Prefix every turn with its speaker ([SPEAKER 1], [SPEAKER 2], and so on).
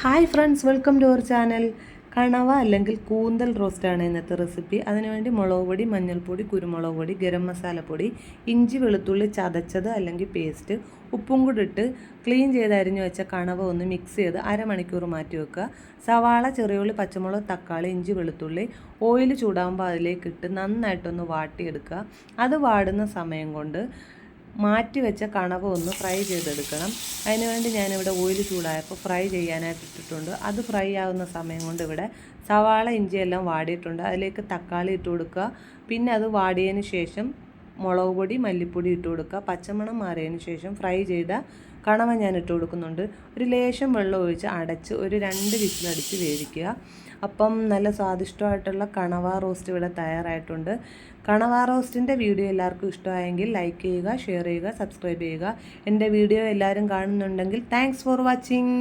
[SPEAKER 1] Hi friends welcome to our channel. കണവ അല്ലെങ്കിൽ കൂന്തൽ റോസ്റ്റാണ് ഇന്നത്തെ റെസിപ്പി. അതിനുവേണ്ടി മുളക് പൊടി മഞ്ഞൾപ്പൊടി കുരുമുളക് പൊടി ഗരം മസാലപ്പൊടി ഇഞ്ചി വെളുത്തുള്ളി ചതച്ചത് അല്ലെങ്കിൽ പേസ്റ്റ് ഉപ്പും കൂടി ഇട്ട് ക്ലീൻ ചെയ്ത് അരിഞ്ഞു വെച്ച കണവ ഒന്ന് മിക്സ് ചെയ്ത് അരമണിക്കൂർ മാറ്റി വെക്കുക. സവാള ചെറിയുള്ളി പച്ചമുളക് തക്കാളി ഇഞ്ചി വെളുത്തുള്ളി ഓയിൽ ചൂടാകുമ്പോൾ അതിലേക്ക് ഇട്ട് നന്നായിട്ടൊന്ന് വാട്ടിയെടുക്കുക. അത് വാടുന്ന സമയം കൊണ്ട് മാറ്റി വെച്ച കണവ ഒന്ന് ഫ്രൈ ചെയ്തെടുക്കണം. അതിനുവേണ്ടി ഞാനിവിടെ ഓയിൽ ചൂടായപ്പോൾ ഫ്രൈ ചെയ്യാനായിട്ട് ഇട്ടിട്ടുണ്ട്. അത് ഫ്രൈ ആവുന്ന സമയം കൊണ്ട് ഇവിടെ സവാള ഇഞ്ചിയെല്ലാം വാടിയിട്ടുണ്ട്. അതിലേക്ക് തക്കാളി ഇട്ട് കൊടുക്കുക. പിന്നെ അത് വാടിയതിന് ശേഷം മുളക് പൊടി മല്ലിപ്പൊടി ഇട്ട് കൊടുക്കുക. പച്ചമണം മാറിയതിന് ശേഷം ഫ്രൈ ചെയ്ത കണവ ഞാൻ ഇട്ട് കൊടുക്കുന്നുണ്ട്. ഒരു ലേശം വെള്ളം ഒഴിച്ച് അടച്ച് ഒരു രണ്ട് വിസിലടിച്ച് വേവിക്കുക. അപ്പം നല്ല സ്വാദിഷ്ടമായിട്ടുള്ള കണവ റോസ്റ്റ് ഇവിടെ തയ്യാറായിട്ടുണ്ട്. കണവ റോസ്റ്റിന്റെ വീഡിയോ എല്ലാവർക്കും ഇഷ്ടമായെങ്കിൽ ലൈക്ക് ചെയ്യുക ഷെയർ ചെയ്യുക സബ്സ്ക്രൈബ് ചെയ്യുക. എന്റെ വീഡിയോ എല്ലാവരും കാണുന്നുണ്ടെങ്കിൽ താങ്ക്സ് ഫോർ വാച്ചിങ്